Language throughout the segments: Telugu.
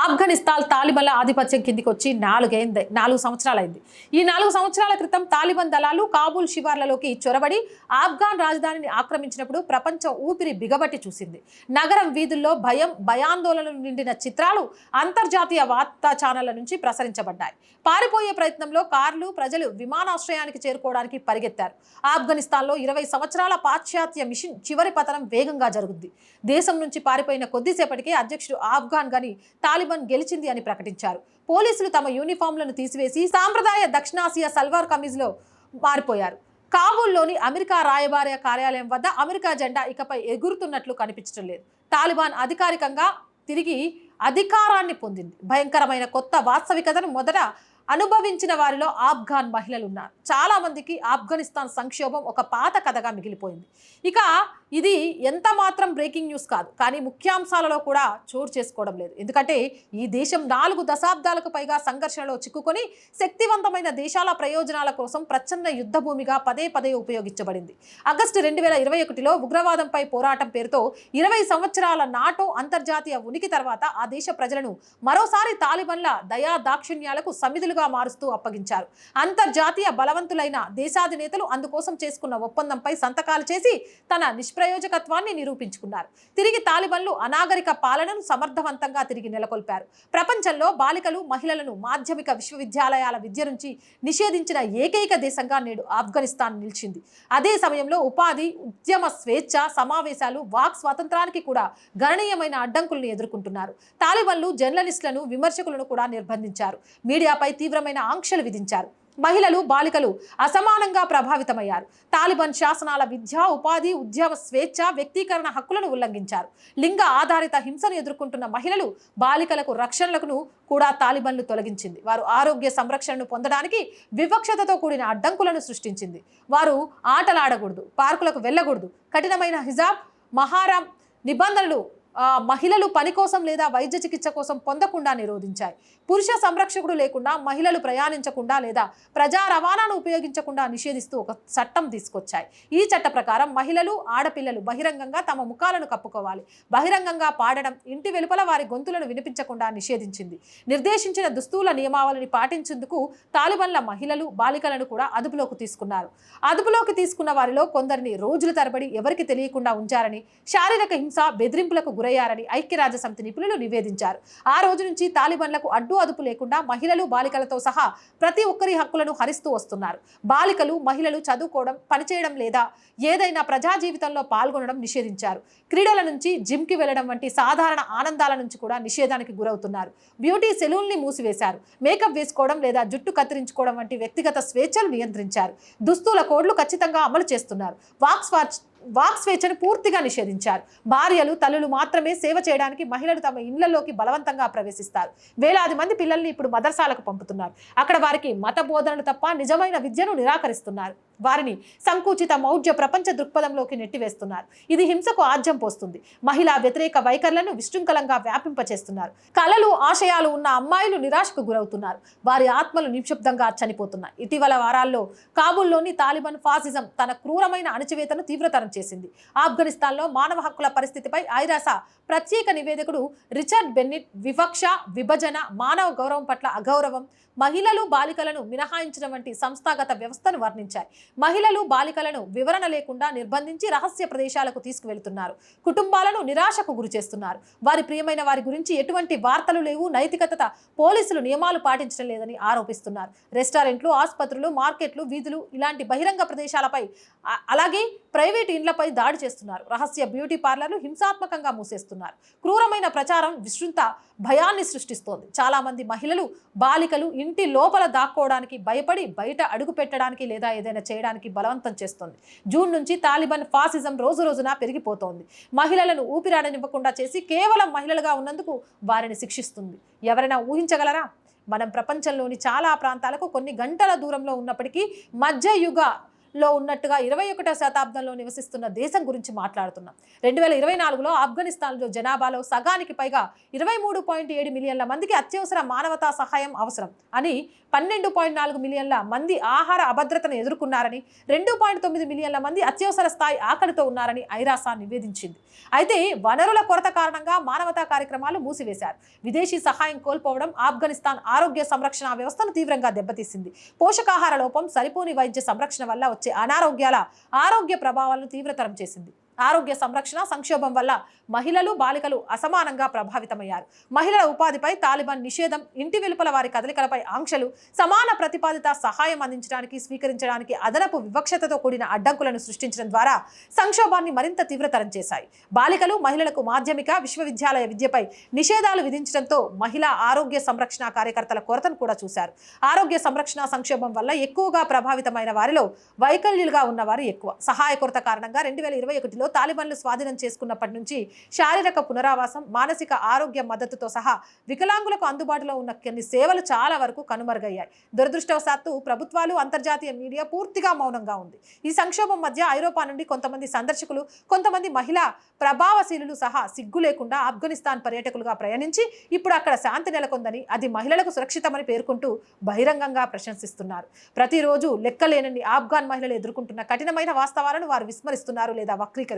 ఆఫ్ఘనిస్తాన్ తాలిబన్ల ఆధిపత్యం కిందికి వచ్చి నాలుగైంది నాలుగు సంవత్సరాలైంది. ఈ నాలుగు సంవత్సరాల క్రితం తాలిబన్ దళాలు కాబూల్ శివార్లలోకి చొరబడి ఆఫ్ఘాన్ రాజధానిని ఆక్రమించినప్పుడు ప్రపంచం ఊపిరి బిగబట్టి చూసింది. నగరం వీధుల్లో భయం భయాందోళనలు నిండిన చిత్రాలు అంతర్జాతీయ వార్తా ఛానళ్ళ నుంచి ప్రసరించబడ్డాయి. పారిపోయే ప్రయత్నంలో కార్లు ప్రజలు విమానాశ్రయానికి చేరుకోవడానికి పరిగెత్తారు. ఆఫ్ఘనిస్తాన్లో ఇరవై సంవత్సరాల పాశ్చాత్య మిషన్ చివరి పతనం వేగంగా జరుగుద్ది. దేశం నుంచి పారిపోయిన కొద్దిసేపటికే అధ్యక్షుడు ఆఫ్ఘాన్ గని తాలిబాన్ గెలిచింది అని ప్రకటించారు. పోలీసులు తమ యూనిఫామ్లను తీసివేసి సాంప్రదాయ దక్షిణాసియా సల్వార్ కమీజ్లో మారిపోయారు. కాబూల్లోని అమెరికా రాయబార కార్యాలయం వద్ద అమెరికా జెండా ఇకపై ఎగురుతున్నట్లు కనిపించడం లేదు. తాలిబాన్ అధికారికంగా తిరిగి అధికారాన్ని పొందింది. భయంకరమైన కొత్త వాస్తవికతను మొదట అనుభవించిన వారిలో ఆఫ్ఘాన్ మహిళలు ఉన్నారు. చాలా మందికి ఆఫ్ఘనిస్తాన్ సంక్షోభం ఒక పాత కథగా మిగిలిపోయింది. ఇక ఇది ఎంత మాత్రం బ్రేకింగ్ న్యూస్ కాదు కానీ ముఖ్యాంశాలలో కూడా చోటు చేసుకోవడం లేదు. ఎందుకంటే ఈ దేశం నాలుగు దశాబ్దాలకు పైగా సంఘర్షణలో చిక్కుకొని శక్తివంతమైన దేశాల ప్రయోజనాల కోసం ప్రచ్ఛన్న యుద్ధ భూమిగా పదే పదే ఉపయోగించబడింది. ఆగస్టు రెండు వేల ఇరవై ఒకటిలో ఉగ్రవాదంపై పోరాటం పేరుతో ఇరవై సంవత్సరాల నాటో అంతర్జాతీయ ఉనికి తర్వాత ఆ దేశ ప్రజలను మరోసారి తాలిబన్ల దయా దాక్షిణ్యాలకు సమిధులుగా మారుస్తూ అప్పగించారు. అంతర్జాతీయ బలవంతులైన దేశాధినేతలు అందుకోసం చేసుకున్న ఒప్పందంపై సంతకాలు చేసి తన నిష్ప్రయోజకత్వాన్ని నిరూపించుకున్నారు. తిరిగి తాలిబన్లు అనాగరిక పాలనను సమర్థవంతంగా తిరిగి నెలకొల్పారు. ప్రపంచంలో బాలికలు మహిళలను మాధ్యమిక విశ్వవిద్యాలయాల విద్య నుంచి నిషేధించిన ఏకైక దేశంగా నేడు ఆఫ్ఘనిస్తాన్ నిలిచింది. అదే సమయంలో ఉపాధి ఉద్యమ స్వేచ్ఛ సమావేశాలు వాక్ స్వాతంత్రానికి కూడా గణనీయమైన అడ్డంకులను ఎదుర్కొంటున్నారు. తాలిబన్లు జర్నలిస్టులను విమర్శకులను కూడా నిర్బంధించారు. మీడియాపై తీవ్రమైన ఆంక్షలు విధించారు. మహిళలు బాలికలు అసమానంగా ప్రభావితమయ్యారు. తాలిబాన్ శాసనాల విద్య ఉపాధి ఉద్యమ స్వేచ్ఛ వ్యక్తీకరణ హక్కులను ఉల్లంఘించారు. లింగ ఆధారిత హింసను ఎదుర్కొంటున్న మహిళలు బాలికలకు రక్షణలకు కూడా తాలిబన్లు తొలగించింది. వారు ఆరోగ్య సంరక్షణను పొందడానికి వివక్షతతో కూడిన అడ్డంకులను సృష్టించింది. వారు ఆటలాడకూడదు పార్కులకు వెళ్ళకూడదు. కఠినమైన హిజాబ్ మహారాం నిబంధనలు మహిళలు పని కోసం లేదా వైద్య చికిత్స కోసం పొందకుండా నిరోధించాయి. పురుష సంరక్షకుడు లేకుండా మహిళలు ప్రయాణించకుండా లేదా ప్రజా రవాణాను ఉపయోగించకుండా నిషేధిస్తూ ఒక చట్టం తీసుకొచ్చాయి. ఈ చట్ట ప్రకారం మహిళలు ఆడపిల్లలు బహిరంగంగా తమ ముఖాలను కప్పుకోవాలి. బహిరంగంగా పాడడం ఇంటి వెలుపల వారి గొంతులను వినిపించకుండా నిషేధించింది. నిర్దేశించిన దుస్తుల నియమావళిని పాటించేందుకు తాలిబన్ల మహిళలు బాలికలను కూడా అదుపులోకి తీసుకున్నారు. అదుపులోకి తీసుకున్న వారిలో కొందరిని రోజుల తరబడి ఎవరికి తెలియకుండా ఉంచారని శారీరక హింస బెదిరింపులకు గురయ్యారని ఐక్యరాజ్య సమితి నిపుణులు నివేదించారు. ఆ రోజు నుంచి తాలిబన్లకు అడ్డు అదుపు లేకుండా మహిళలు బాలికలతో సహా ప్రతి ఒక్కరి హక్కులను హరిస్తూ వస్తున్నారు. బాలికలు మహిళలు చదువుకోవడం పనిచేయడం లేదా ఏదైనా ప్రజా జీవితంలో పాల్గొనడం నిషేధించారు. క్రీడల నుంచి జిమ్కి వెళ్ళడం వంటి సాధారణ ఆనందాల నుంచి కూడా నిషేధానికి గురవుతున్నారు. బ్యూటీ సెలూన్ని మూసివేశారు. మేకప్ వేసుకోవడం లేదా జుట్టు కత్తిరించుకోవడం వంటి వ్యక్తిగత స్వేచ్ఛలు నియంత్రించారు. దుస్తుల కోడ్లు ఖచ్చితంగా అమలు చేస్తున్నారు. వాక్స్ స్వాచ్ వాక్ స్వేచ్ఛను పూర్తిగా నిషేధించారు. భార్యలు తల్లులు మాత్రమే సేవ చేయడానికి మహిళలు తమ ఇళ్ళలోకి బలవంతంగా ప్రవేశిస్తారు. వేలాది మంది పిల్లల్ని ఇప్పుడు మదర్సాలకు పంపుతున్నారు. అక్కడ వారికి మత బోధనలు తప్ప నిజమైన విద్యను నిరాకరిస్తున్నారు. వారిని సంకుచిత మౌఢ్య ప్రపంచ దృక్పథంలోకి నెట్టివేస్తున్నారు. ఇది హింసకు ఆజ్యం పోస్తుంది. మహిళా వ్యతిరేక వైఖరులను విశృంఖలంగా వ్యాపింపచేస్తున్నారు. కళలు ఆశయాలు ఉన్న అమ్మాయిలు నిరాశకు గురవుతున్నారు. వారి ఆత్మలు నిశ్శబ్దంగా చనిపోతున్నాయి. ఇటీవల వారాల్లో కాబూల్లోని తాలిబాన్ ఫాసిజం తన క్రూరమైన అణచివేతను తీవ్రతరం చేసింది. ఆఫ్ఘనిస్తాన్లో మానవ హక్కుల పరిస్థితిపై ఐరాస ప్రత్యేక నివేదికుడు రిచర్డ్ బెన్నిట్ వివక్ష విభజన మానవ గౌరవం పట్ల అగౌరవం మహిళలు బాలికలను మినహాయించడం వంటి సంస్థాగత వ్యవస్థను వర్ణించాయి. మహిళలు బాలికలను వివరణ లేకుండా నిర్బంధించి రహస్య ప్రదేశాలకు తీసుకువెళ్తున్నారు. కుటుంబాలను నిరాశకు గురి చేస్తున్నారు. వారి ప్రియమైన వారి గురించి ఎటువంటి వార్తలు లేవు. నైతికత పోలీసులు నియమాలు పాటించడం లేదని ఆరోపిస్తున్నారు. రెస్టారెంట్లు ఆసుపత్రులు మార్కెట్లు వీధులు ఇలాంటి బహిరంగ ప్రదేశాలపై అలాగే ప్రైవేట్ ఇండ్లపై దాడి చేస్తున్నారు. రహస్య బ్యూటీ పార్లర్లు హింసాత్మకంగా మూసేస్తున్నారు. క్రూరమైన ప్రచారం విస్తృత భయాన్ని సృష్టిస్తోంది. చాలామంది మహిళలు బాలికలు ఇంటి లోపల దాక్కోవడానికి భయపడి బయట అడుగు పెట్టడానికి లేదా ఏదైనా చేయడానికి బలవంతం చేస్తోంది. జూన్ నుంచి తాలిబాన్ ఫాసిజం రోజు రోజున పెరిగిపోతోంది. మహిళలను ఊపిరాడనివ్వకుండా చేసి కేవలం మహిళలుగా ఉన్నందుకు వారిని శిక్షిస్తుంది. ఎవరైనా ఊహించగలరా? మనం ప్రపంచంలోని చాలా ప్రాంతాలకు కొన్ని గంటల దూరంలో ఉన్నప్పటికీ మధ్యయుగ లో ఉన్నట్టుగా ఇరవై ఒకటో శతాబ్దంలో నివసిస్తున్న దేశం గురించి మాట్లాడుతున్నాం. రెండు వేల ఇరవై నాలుగులో ఆఫ్ఘనిస్తాన్లో జనాభాలో సగానికి పైగా ఇరవై మూడు పాయింట్ ఏడు మిలియన్ల మందికి అత్యవసర మానవతా సహాయం అవసరం అని పన్నెండు పాయింట్ నాలుగు మిలియన్ల మంది ఆహార అభద్రతను ఎదుర్కొన్నారని రెండు పాయింట్ తొమ్మిది మిలియన్ల మంది అత్యవసర స్థాయి ఆకలితో ఉన్నారని ఐరాసా నివేదించింది. అయితే వనరుల కొరత కారణంగా మానవతా కార్యక్రమాలు మూసివేశారు. విదేశీ సహాయం కోల్పోవడం ఆఫ్ఘనిస్తాన్ ఆరోగ్య సంరక్షణ వ్యవస్థను తీవ్రంగా దెబ్బతీసింది. పోషకాహార లోపం సరిపోని వైద్య సంరక్షణ వల్ల వచ్చే అనారోగ్యాల ఆరోగ్య ప్రభావాలను తీవ్రతరం చేసింది. ఆరోగ్య సంరక్షణ సంక్షోభం వల్ల మహిళలు బాలికలు అసమానంగా ప్రభావితమయ్యారు. మహిళల ఉపాధిపై తాలిబాన్ నిషేధం ఇంటి వెలుపల వారి కదలికలపై ఆంక్షలు సమాన ప్రతిపాదిత సహాయం అందించడానికి స్వీకరించడానికి అదనపు వివక్షతతో కూడిన అడ్డంకులను సృష్టించడం ద్వారా సంక్షోభాన్ని మరింత తీవ్రతరం చేశాయి. బాలికలు మహిళలకు మాధ్యమిక విశ్వవిద్యాలయ విద్యపై నిషేధాలు విధించడంతో మహిళా ఆరోగ్య సంరక్షణ కార్యకర్తల కొరతను కూడా చూశారు. ఆరోగ్య సంరక్షణ సంక్షోభం వల్ల ఎక్కువగా ప్రభావితమైన వారిలో వైకల్యులుగా ఉన్నవారు ఎక్కువ. సహాయ కొరత కారణంగా రెండు వేల ఇరవై ఒకటిలో తాలిబాన్లు స్వాధీనం చేసుకున్నప్పటి నుంచి శారీరక పునరావాసం మానసిక ఆరోగ్య మద్దతుతో సహా వికలాంగులకు అందుబాటులో ఉన్న కొన్ని సేవలు చాలా వరకు కనుమరుగయ్యాయి. దురదృష్టవశాత్తు ప్రభుత్వాలు అంతర్జాతీయ మీడియా పూర్తిగా మౌనంగా ఉంది. ఈ సంక్షోభం మధ్య ఐరోపా నుండి కొంతమంది సందర్శకులు కొంతమంది మహిళా ప్రభావశీలులు సహా సిగ్గు లేకుండా ఆఫ్ఘనిస్తాన్ పర్యాటకులుగా ప్రయాణించి ఇప్పుడు అక్కడ శాంతి నెలకొందని అది మహిళలకు సురక్షితమని పేర్కొంటూ బహిరంగంగా ప్రశంసిస్తున్నారు. ప్రతిరోజు లెక్కలేనని ఆఫ్ఘాన్ మహిళలు ఎదుర్కొంటున్న కఠినమైన వాస్తవాలను వారు విస్మరిస్తున్నారు లేదా వక్రీకరిస్తున్నారు.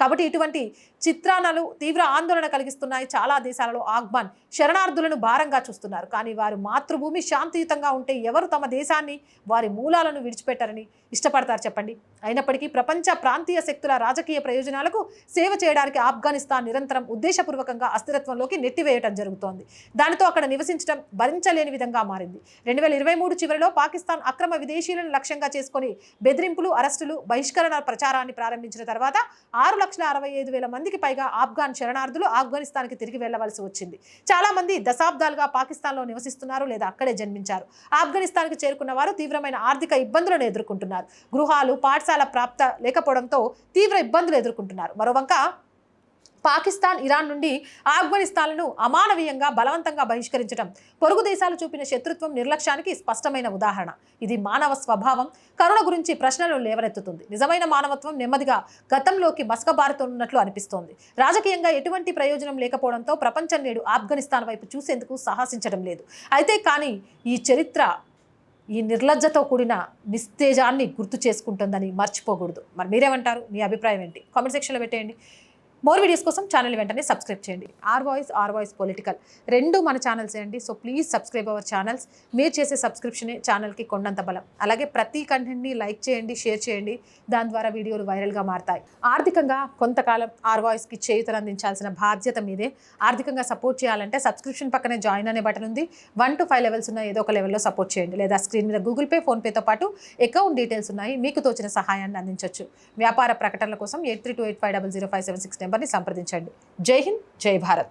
కాబట్టి ఇటువంటి చిత్రాలు తీవ్ర ఆందోళన కలిగిస్తున్నాయి. చాలా దేశాలలో ఆగ్మాన్ శరణార్థులను భారంగా చూస్తున్నారు. కానీ వారు మాతృభూమి శాంతియుతంగా ఉంటే ఎవరు తమ దేశాన్ని వారి మూలాలను విడిచిపెట్టారని ఇష్టపడతారు చెప్పండి. అయినప్పటికీ ప్రపంచ ప్రాంతీయ శక్తుల రాజకీయ ప్రయోజనాలకు సేవ చేయడానికి ఆఫ్ఘనిస్తాన్ నిరంతరం ఉద్దేశపూర్వకంగా అస్థిరత్వంలోకి నెట్టివేయటం జరుగుతోంది. దానితో అక్కడ నివసించడం భరించలేని విధంగా మారింది. రెండు వేల ఇరవై మూడు చివరిలో పాకిస్తాన్ అక్రమ విదేశీయులను లక్ష్యంగా చేసుకొని బెదిరింపులు అరెస్టులు బహిష్కరణ ప్రచారాన్ని ప్రారంభించిన తర్వాత ఆరు లక్షల అరవై ఐదు వేల మందికి పైగా ఆఫ్ఘాన్ శరణార్థులు ఆఫ్ఘనిస్తాన్కి తిరిగి వెళ్ళవలసి వచ్చింది. చాలా మంది దశాబ్దాలుగా పాకిస్తాన్లో నివసిస్తున్నారు లేదా అక్కడే జన్మించారు. ఆఫ్ఘనిస్తాన్కి చేరుకున్న వారు తీవ్రమైన ఆర్థిక ఇబ్బందులను ఎదుర్కొంటున్నారు. గృహాలు పాఠశాల ప్రాప్త లేకపోవడంతో తీవ్ర ఇబ్బందులు ఎదుర్కొంటున్నారు. మరోవంక పాకిస్తాన్ ఇరాన్ నుండి ఆఫ్ఘనిస్తాన్లను అమానవీయంగా బలవంతంగా బహిష్కరించడం పొరుగు దేశాలు చూపిన శత్రుత్వం నిర్లక్ష్యానికి స్పష్టమైన ఉదాహరణ. ఇది మానవ స్వభావం. కరుణ గురించి ప్రశ్నలు లేవనెత్తుతుంది. నిజమైన మానవత్వం నెమ్మదిగా గతంలోకి మసకబారుతున్నట్లు అనిపిస్తోంది. రాజకీయంగా ఎటువంటి ప్రయోజనం లేకపోవడంతో ప్రపంచం నేడు ఆఫ్ఘనిస్తాన్ వైపు చూసేందుకు సాహసించడం లేదు. అయితే కానీ ఈ చరిత్ర ఈ నిర్లజ్జతో కూడిన నిస్తేజాన్ని గుర్తు చేసుకుంటుందని మర్చిపోకూడదు. మరి మీరేమంటారు? మీ అభిప్రాయం ఏంటి? కామెంట్ సెక్షన్లో పెట్టేయండి. మోర్ వీడియోస్ కోసం ఛానల్ వెంటనే సబ్స్క్రైబ్ చేయండి. R voice R voice political రెండు మన ఛానల్స్ అండి? So please subscribe our channels మీరు చేసే సబ్స్క్రిప్షనే ఛానల్కి కొండంత బలం. అలాగే ప్రతి కంటెంట్ని లైక్ చేయండి షేర్ చేయండి. దాని ద్వారా వీడియోలు వైరల్గా మారతాయి. ఆర్థికంగా కొంతకాలం ఆర్ వాయిస్కి చేయుతను అందించాల్సిన బాధ్యత మీదే. ఆర్థికంగా సపోర్ట్ చేయాలంటే సబ్స్క్రిప్షన్ పక్కనే జాయిన్ అనే బటన్ ఉంది. వన్ టు ఫైవ్ లెవెల్స్ ఉన్న ఏదో ఒక లెవెల్లో సపోర్ట్ చేయండి. లేదా స్క్రీన్ మీద గూగుల్ పే ఫోన్పేతో పాటు అకౌంట్ డీటెయిల్స్ ఉన్నాయి. మీకు తోచిన సహాయాన్ని అందించవచ్చు వ్యాపార ప్రకటనల కోసం eight three two eight five double zero five seven six నెంబర్ని సంప్రదించండి. జై హింద్ జై భారత్.